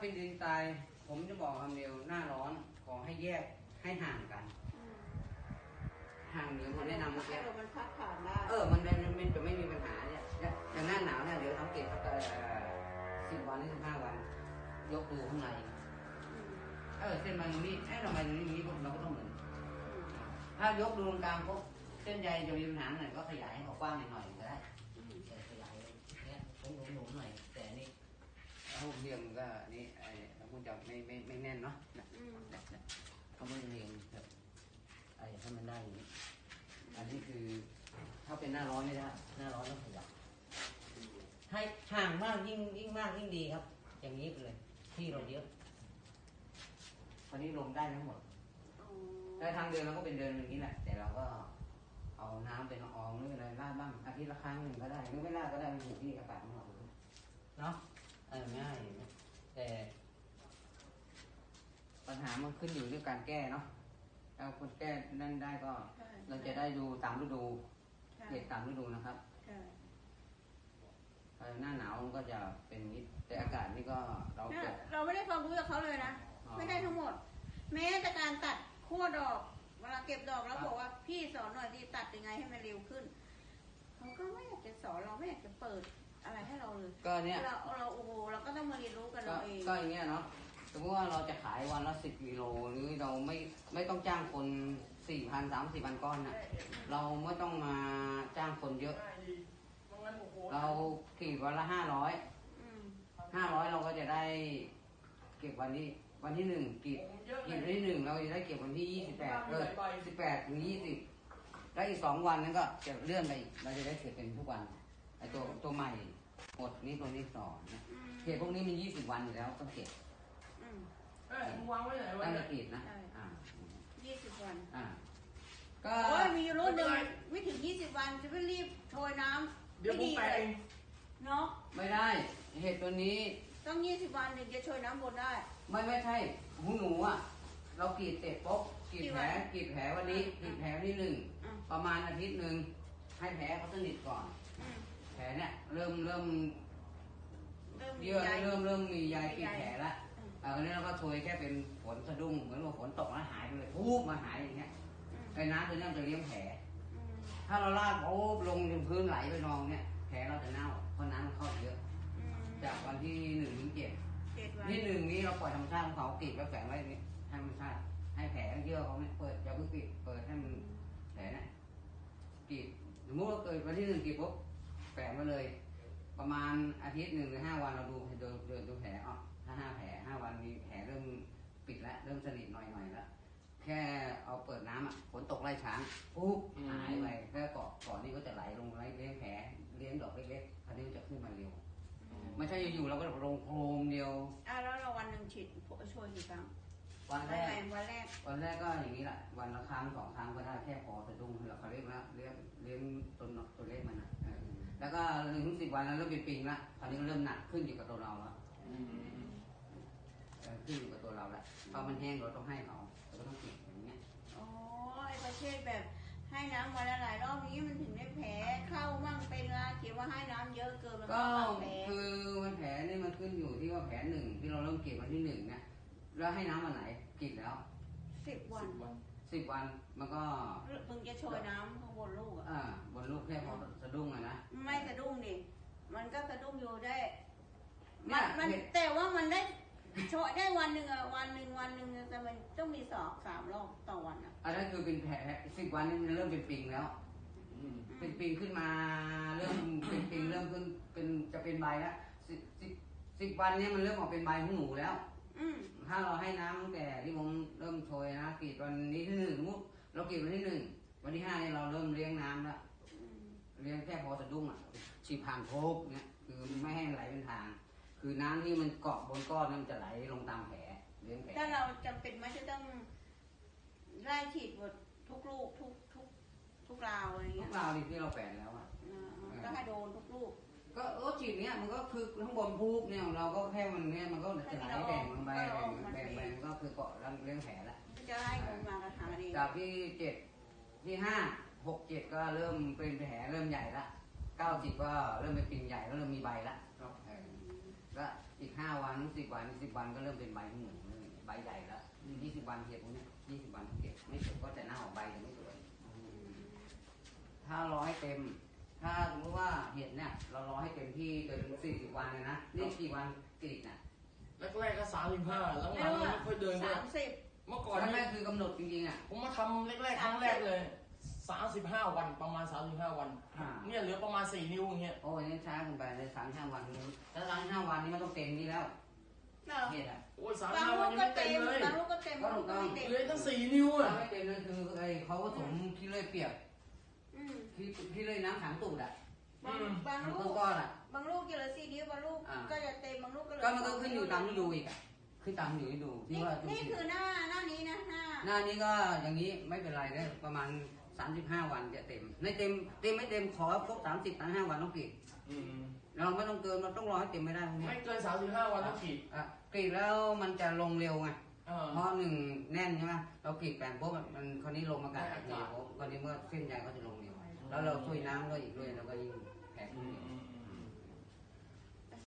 เป็นดินทราย ผมจะบอกคำเดียวหน้าร้อนขอให้แยกให้ห่างกัน ห่างเหนือผมแนะนำเมื่อให้กี้ลมมันพัดผ่านได้เออมันมันมันจะไม่มีปัญหาเนี่ยอย่างหน้าหนาวเนี่ยเดี๋ยวสังเกตสักสิบวันหรือสิบห้าวัน ยกดูข้างในเออเส้นมันตรงนี้ไอ้ทำไมตรงนี้มีปุ๊บเราก็ต้องเหมือนถ้ายกดูตรงกลางปุ๊บเส้นใยจะมีปัญหาหน่อยก็ขยายให้เขากว้างหน่อยก็ได้เออขยายเนี่ยหนุนหนุนๆหน่อย แต่นี่ รูปเรียงก็นี่ไอ้เราคงจะไม่ไม่ไม่แน่นเนาะนะนะนะเขาไม่เรียงแบบไอ้ให้มันได้อย่างนี้อันนี้คือถ้าเป็นหน้าร้อนไม่ได้หน้าร้อนต้องขยับให้ห่างมากยิ่งยิ่งมากยิ่งดีครับ อย่างนี้ไปเลย ที่เราเยอะวันนี้ลมได้ทั้งหมดอ๋อแต่ทางเดินเราก็เป็นเดินอย่างนี้แหละ แต่เราก็เอาน้ำเป็นละอองหรืออะไรราดบ้างอาทิตย์ละครั้งหนึ่งก็ได้หรือไม่ราดก็ได้มันอยู่ที่อากาศของเราเนาะ ง่ายแต่ปัญหามันขึ้นอยู่ที่การแก้เนาะถ้าคนแก้นั่นได้ก็ใช่เราจะได้ดูตามฤดูใช่เกตตามฤดูนะครับใช่เออหน้าหนาวมันก็จะเป็นอย่างนี้แต่อากาศนี่ก็เราเนี่ยเกิดเราไม่ได้ความรู้จากเขาเลยนะอ๋อไม่ได้ทั้งหมด แม้แต่การตัดขั้วดอกเวลาเก็บดอกแล้วครับบอกว่าพี่สอนหน่อยที่ตัดยังไงให้มันเร็วขึ้นเขาก็ไม่อยากจะสอนเราไม่อยากจะเปิด อะไรให้เราเลยก็เนี่ย เราเราโอ้โหเราก็ต้องมาเรียนรู้กันก็เราเองก็อย่างเงี้ยเนาะสมมติว่าเราจะขายวันละสิบกิโลหรือเราไม่ไม่ต้องจ้างคนสี่พันสามสี่พันก้อนน่ะ เราไม่ต้องมาจ้างคนเยอะ เรากรีดวันละห้าร้อยอืมห้าร้อยเราก็จะได้เก็บวันที่วันที่หนึ่งกรีดกรีดวันที่หนึ่งเราจะได้เก็บวันที่ยี่สิบแปดเออสิบแปดถึงยี่สิบแล้วอีกสองวันนั้นก็จะเลื่อนไปอีกเราจะได้เก็บเป็นทุกวันไอตัวตัวใหม่ หมดนี่ตัวนี้สองนะอืมเก็บพวกนี้มันยี่สิบวันอยู่แล้วต้องเก็บอืมเอ้ยมึงวางไว้ไหนวะตั้งเนี่แต่ยกรีดนะใช่อ่ายี่สิบวัน อ่าก็โอ้ยมีอยู่รุ่นหนึ่งไม่ถึงยี่สิบวันจะไปรีบโชยน้ำเดี๋ยวผมไม่แปลเลเอยงเนาะไม่ได้เห็ดตัวนี้ต้องยี่สิบวันถึงจะโชยน้ำบนได้ ไม่ไม่ใช่หูหนูอะเรากรีดเสร็จปุ๊บกรีดกี่แผวัลนกรีดแผลวันนี้กรีดแผลวันที่หนึ่งอืมประมาณอาทิตย์หนึ่งให้แผลเขาสนิทก่อน อืมแผ ลเนี่ยเริ่มเริ่มเริ่มมีเยื่อใยเริ่มเริ่มมีใยปิดแผลละอืมเอออันนี้เราก็โชยแค่เป็นฝนสะดุ้งเหมือนว่าฝนตกแล้วหายไปเลยพูบมาหายอย่างเงี้ยอืมไอ้น้ำตัวเนี้ยมันจะเลี้ยงแผล อืมถ้าเราลาดโอ้ลงถึงพื้นไหลไปนองเนี่ยแผลเราจะเน่าเพราะน้ำมันเข้าเยอะ อืมจากวันที่หนึ่งถึงเจ็ดเจ็ดวันที่หนึ่งนี้เราปล่อยธรรมชาติของเขากรีดแล้วแฝงไว้อย่างนี้ให้ธรรมชาติให้แผลเยื่อเขาเนี่ยเปิดอย่าเพิ่งปิดเปิดให้มันแผลเนี่ยกรีดสมมติว่าเกิดวันที่หนึ่งกรีดปุ๊บ แฝงไว้เลย ประมาณอาทิตย์หนึ่งหรือห้าวันเราดูดูดูดูแผลอ๋อถ้าห้าแผลห้าวันมีแผลเริ่มปิดแล้วเริ่มสนิทหน่อยหน่อยๆแล้วแค่เอาเปิดน้ำอะฝนตกไล่ช้างปุ๊บหายไปแล้วเกาะเกาะนี่ก็จะไหลลงไล่เลี้ยงแผลเลี้ยงดอกเล็กๆอันนี้มันจะขึ้นมาเร็วไม่ใช่อยู่ๆเราก็ลงโครมเดียวอะแล้วเราวันหนึ่งฉีดโชยกี่ครั้งวันแรวันกไหนวันแรกวันแรกก็อย่างนี้แหละวันละครั้งสองครั้งก็ได้แค่พอสะดุ้งเราเขาเรียกแล้วเลี้ยงเลี้ยงตัวหนตัวเลขมันนะเออ แล้วก็หนึ่งถึงสิบวันแล้วเริ่มเป็นปิงละคราวนี้ก็เริ่มหนักขึ้นอยู่กับตัวเราแล้วเออขึ้นอยู่กับตัวเราแล้วพอมันแห้งเราต้องให้เขาเราก็ต้องปิดอย่างเงี้ยอ๋อไอ้ประเภทแบบให้น้ำวันละหลายรอบนี้มันถึงได้แผลเข้ามั่งเป็นละเขียนว่าให้น้ำเยอะเกินมันก็ก็มั่งแผลคือมันแผลนี่มันขึ้นอยู่ที่ว่าแผลหนึ่งที่เราเริ่มเก็บวันที่หนึ่งเนี่ยแล้วให้น้ำวันไหนกินแล้วสิบวัน สิบวันมันก็มึงจะโชยน้ำข้างบนลูกอะอ่าบนลูกแค่พอสะดุ้งอะนะไม่สะดุ้งดิมันก็สะดุ้งอยู่ได้เนี่มันยมันแต่ว่ามันได้โชยได้วันหนึ่งอะวันหนึ่งวันหนึ่งแต่มันต้องมีสองสามรอบต่อวันอะอันนั้นคือเป็นแผลสิบวันนี่มันเริ่มเป็นปิงแล้วเป็นปิงขึ้นมาเริ่มเป็นปิงเริ่มขึ้นเป็นจะเป็นใบแล้วสิบสิบสิบวันเนี้มันเริ่มออกเป็นใบของหนูแล้ว อืมถ้าเราให้น้ำตั้งแต่ที่ผมเริ่มโชยนะกรีดวันนี้ที่หนึ่งสมมติเรากรีดวันที่หนึ่งวันที่ห้าเนี่ยเราเริ่มเลี้ยงน้ำแล้วอืมเลี้ยงแค่พอสะดุ้งอะฉีดผ่านโพกเนี่ยคือไม่ให้ไหลเป็นทาง คือน้ำที่มันเกาะบนก้อนนั้นมันจะไหลลงตามแผลเลี้ยงแผลถ้าเราจำเป็นไหมจะต้องไล่ฉีดหมดทุกลูกทุกทุกทุกราวอะไรทุเงี้กยราวดิที่เราแฝนแล้วอะ อ่าก็ให้โดนทุกลูก ก็เออฉีดเนี้ยมันก็คือข้างบนพูบเนี่ยเราก็แค่มันเนี่ยมันก็จะไหลแบ่งลงไปแบ่งแบ่งแบ่งก็คือเกาะเลี้ยงแผลละก็จะให้คนมากระถางเองจากที่เจ็ดที่ห้าหกเจ็ดก็เริ่มเป็นแผลเริ่มใหญ่ละเก้าสิบก็เริ่มเป็นปิงใหญ่แล้วเริ่มมีใบละเออก็อีกห้าวันสิบวันสิบวันก็เริ่มเป็นใบเหมือนใบใหญ่แล้วยี่สิบวันเก็บพวกเนี้ยยี่สิบวันเก็บไม่เก็บก็จะเน่าใบจะไม่สวยถ้ารอให้เต็ม ถ้าสมมติว่าเห็ดเนี่ย เรารอให้เต็มที่จนสี่สิบวันเลยนะ นี่กี่วันกรีดน่ะแรกๆก็สามสิบห้าหลังไม่ๆรู้ไม่อะค่อยเดินเลยสามสิบเมื่อก่ก่ออนนนี่แรกคือกำหนดจริงๆอะ ผมมาทำแรกๆครั้งแรกเลยสามสิบห้าวันประมาณสามสิบห้าวัน อ่า เนี่ยเหลือประมาณสี่นิ้วอย่างเงี้ยโอ้ยนี่ช้าคุณไปเลยสามห้าวันนี้ถ้าสามห้าวันนี้มันต้องเต็มนี่แล้วเหรอเห็ดอะโอ้ยสามบางห้าลูวันกยังก็ไม่เต็เต็มมเลยบางลูกก็เต็มบางลูกก็ไม่เต็มเหลือตั้งสี่นิ้วอะถ้าไม่เต็มเลยคือไอ้เขาผสมขี้เลื่อยเปียก อืมขี้ขี้เลื่อยน้ำขังตูดอะ บางบางมันลูกก้อนๆอะ บางลูกกินละสี่นิ้วบางลูกอ่า ก็จะเต็มบางลูกก็เหลืก็มันก็ขึ้นอยู่ตามฤดูอีกอะขึ้นตามฤดูที่นี่ว่านี่คือหน้าหน้านี้นะหน้าหน้านี้ก็อย่างนี้ไม่เป็นไรเลยประมาณ 35 วันจะเต็มไม่เต็มเต็มไม่เต็มขอครบ30 35วันต้องกรีดอืมเราไม่ต้องเกินเราต้องรอให้เต็มไม่ได้พวกนี้ไม่เกินสามสิบห้าวันต้องขีดอะกรีดแล้วมันจะลงเร็วไง เออ เพราะหนึ่งแน่นใช่ไหมเรากรีดแปลงปุ๊บมันคนนี้ลมอากาศได้ดีอากาศปุ๊บคนนี้เมื่อเส้นใยก็จะลงเร็ว แล้วเราช่วยน้ำด้วยอีกด้วยเราก็ยิ่งแผลอืขึ้นมเร็วอืม